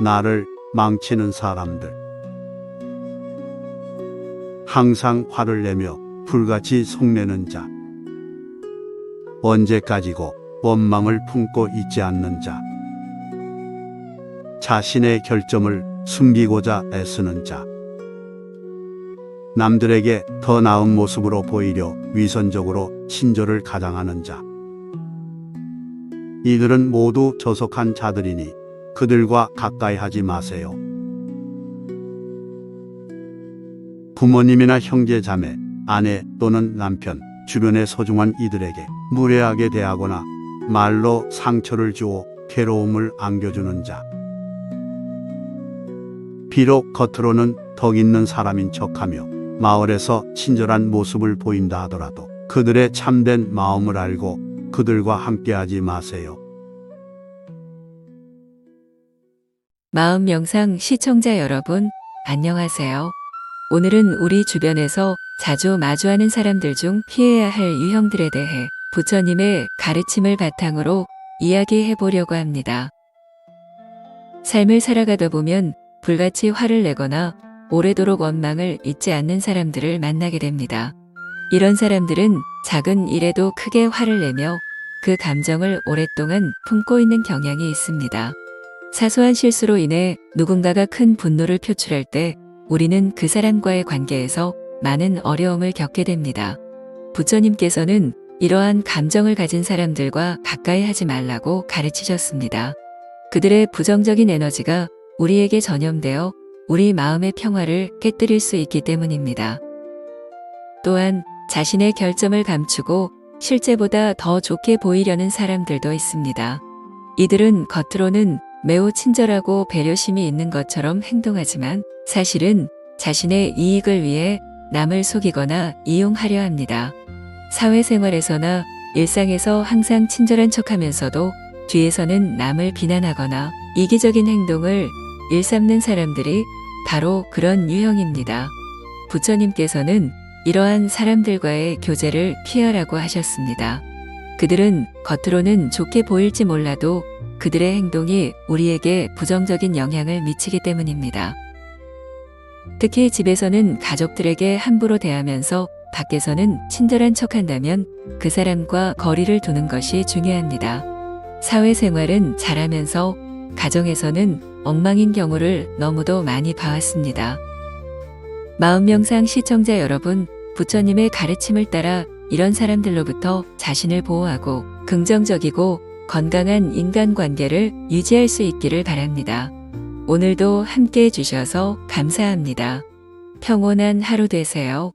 나를 망치는 사람들. 항상 화를 내며 불같이 속내는 자. 언제까지고 원망을 품고 있지 않는 자. 자신의 결점을 숨기고자 애쓰는 자. 남들에게 더 나은 모습으로 보이려 위선적으로 친절을 가장하는 자. 이들은 모두 저속한 자들이니 그들과 가까이 하지 마세요. 부모님이나 형제 자매, 아내 또는 남편, 주변의 소중한 이들에게 무례하게 대하거나 말로 상처를 주어 괴로움을 안겨주는 자. 비록 겉으로는 덕 있는 사람인 척하며 마을에서 친절한 모습을 보인다 하더라도 그들의 참된 마음을 알고 그들과 함께하지 마세요. 마음 명상 시청자 여러분, 안녕하세요. 오늘은 우리 주변에서 자주 마주하는 사람들 중 피해야 할 유형들에 대해 부처님의 가르침을 바탕으로 이야기해 보려고 합니다. 삶을 살아가다 보면 불같이 화를 내거나 오래도록 원망을 잊지 않는 사람들을 만나게 됩니다. 이런 사람들은 작은 일에도 크게 화를 내며 그 감정을 오랫동안 품고 있는 경향이 있습니다. 사소한 실수로 인해 누군가가 큰 분노를 표출할 때 우리는 그 사람과의 관계에서 많은 어려움을 겪게 됩니다. 부처님께서는 이러한 감정을 가진 사람들과 가까이 하지 말라고 가르치셨습니다. 그들의 부정적인 에너지가 우리에게 전염되어 우리 마음의 평화를 깨뜨릴 수 있기 때문입니다. 또한 자신의 결점을 감추고 실제보다 더 좋게 보이려는 사람들도 있습니다. 이들은 겉으로는 매우 친절하고 배려심이 있는 것처럼 행동하지만 사실은 자신의 이익을 위해 남을 속이거나 이용하려 합니다. 사회생활에서나 일상에서 항상 친절한 척 하면서도 뒤에서는 남을 비난하거나 이기적인 행동을 일삼는 사람들이 바로 그런 유형입니다. 부처님께서는 이러한 사람들과의 교제를 피하라고 하셨습니다. 그들은 겉으로는 좋게 보일지 몰라도 그들의 행동이 우리에게 부정적인 영향을 미치기 때문입니다. 특히 집에서는 가족들에게 함부로 대하면서 밖에서는 친절한 척 한다면 그 사람과 거리를 두는 것이 중요합니다. 사회생활은 잘하면서 가정에서는 엉망인 경우를 너무도 많이 봐왔습니다. 마음명상 시청자 여러분, 부처님의 가르침을 따라 이런 사람들로부터 자신을 보호하고 긍정적이고 건강한 인간관계를 유지할 수 있기를 바랍니다. 오늘도 함께 해주셔서 감사합니다. 평온한 하루 되세요.